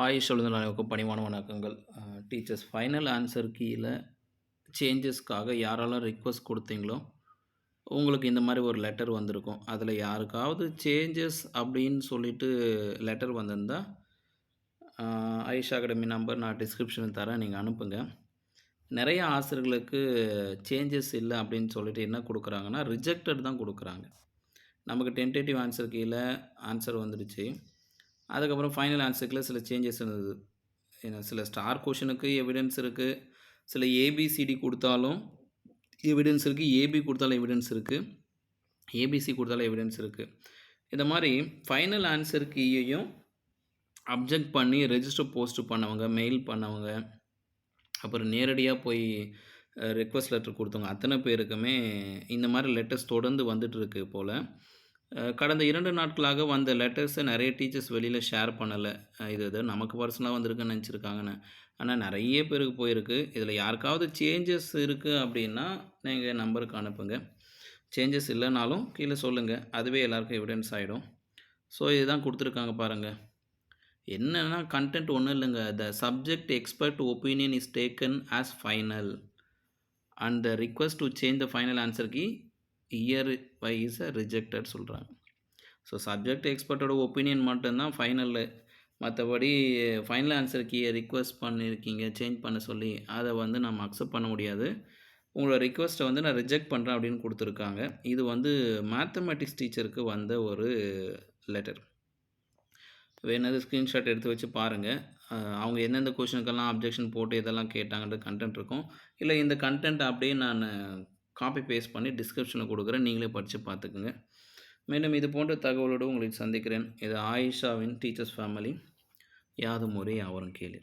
ஆயுஷ் எழுதுன பணிவான வணக்கங்கள். டீச்சர்ஸ் ஃபைனல் ஆன்சர் கீழே சேஞ்சஸ்க்காக யாரெல்லாம் ரிக்வஸ்ட் கொடுத்தீங்களோ உங்களுக்கு இந்த மாதிரி ஒரு லெட்டர் வந்திருக்கும். அதில் யாருக்காவது சேஞ்சஸ் அப்படின்னு சொல்லிட்டு லெட்டர் வந்திருந்தால் ஆயுஷ் அகாடமி நம்பர் நான் டிஸ்கிரிப்ஷனில் தரேன் நீங்கள் அனுப்புங்க. நிறைய ஆசிரியர்களுக்கு சேஞ்சஸ் இல்லை அப்படின்னு சொல்லிட்டு என்ன கொடுக்குறாங்கன்னா ரிஜெக்டட் தான் கொடுக்குறாங்க. நமக்கு டென்டேட்டிவ் ஆன்சர் கீழே ஆன்சர் வந்துடுச்சு. அதுக்கப்புறம் ஃபைனல் ஆன்சருக்கில் சில சேஞ்சஸ் இருந்தது. ஏன்னா சில ஸ்டார் கொஷனுக்கு எவிடன்ஸ் இருக்குது சில ஏபிசிடி கொடுத்தாலும் எவிடன்ஸ் இருக்குது ஏபி கொடுத்தாலும் எவிடன்ஸ் இருக்குது ஏபிசி கொடுத்தாலும் எவிடன்ஸ் இருக்குது இந்த மாதிரி ஃபைனல் ஆன்சர் கீயையும் அப்ஜெக்ட் பண்ணி ரெஜிஸ்டர் போஸ்ட் பண்ணவங்க மெயில் பண்ணவங்க அப்புறம் நேரடியாக போய் ரெக்வஸ்ட் லெட்டர் கொடுத்தவங்க அத்தனை பேருக்குமே இந்த மாதிரி லெட்டர்ஸ் தொடர்ந்து வந்துட்டுருக்கு போல். கடந்த இரண்டு நாட்களாக வந்த லெட்டர்ஸை நிறைய டீச்சர்ஸ் வெளியில் ஷேர் பண்ணலை. இது இது நமக்கு பர்சனலாக வந்திருக்குன்னு நினச்சிருக்காங்கன்னு. ஆனால் நிறைய பேருக்கு போயிருக்கு. இதில் யாருக்காவது சேஞ்சஸ் இருக்குது அப்படின்னா நீங்கள் நம்பருக்கு அனுப்புங்க. சேஞ்சஸ் இல்லைனாலும் கீழே சொல்லுங்கள் அதுவே எல்லாருக்கும் எவிடன்ஸ் ஆகிடும் ஸோ இதுதான் கொடுத்துருக்காங்க பாருங்கள் என்னென்னா கண்டென்ட் ஒன்றும் இல்லைங்க. The subject expert opinion is taken as final and the request to change the final answer key year wise rejected சொல்கிறாங்க ஸோ சப்ஜெக்ட் எக்ஸ்பர்ட்டோட ஒப்பீனியன் மட்டும்தான் ஃபைனலில் மற்றபடி ஃபைனல் ஆன்சருக்கு ரிக்வஸ்ட் பண்ணியிருக்கீங்க சேஞ்ச் பண்ண சொல்லி அதை வந்து நம்ம அக்செப்ட் பண்ண முடியாது. உங்களோட ரிக்வஸ்ட்டை வந்து நான் ரிஜெக்ட் பண்ணுறேன் அப்படின்னு கொடுத்துருக்காங்க. இது வந்து மேத்தமெட்டிக்ஸ் டீச்சருக்கு வந்த ஒரு லெட்டர் வேணது ஸ்க்ரீன்ஷாட் எடுத்து வச்சு பாருங்கள் அவங்க எந்தெந்த கொஷனுக்கெல்லாம் அப்ஜெக்ஷன் போட்டு இதெல்லாம் கேட்டாங்கன்ற கண்டென்ட் இருக்கும். இல்லை இந்த கண்டென்ட் அப்படியே நான் காப்பி பேஸ்ட் பண்ணி டிஸ்கிரிப்ஷனில் கொடுக்குறேன். நீங்களே படித்து பார்த்துக்குங்க. மேலும் இது போன்ற தகவலோடு உங்களுக்கு சந்திக்கிறேன். இது ஆயிஷாவின் டீச்சர்ஸ் ஃபேமிலி யாது முறை அவரும் கேளு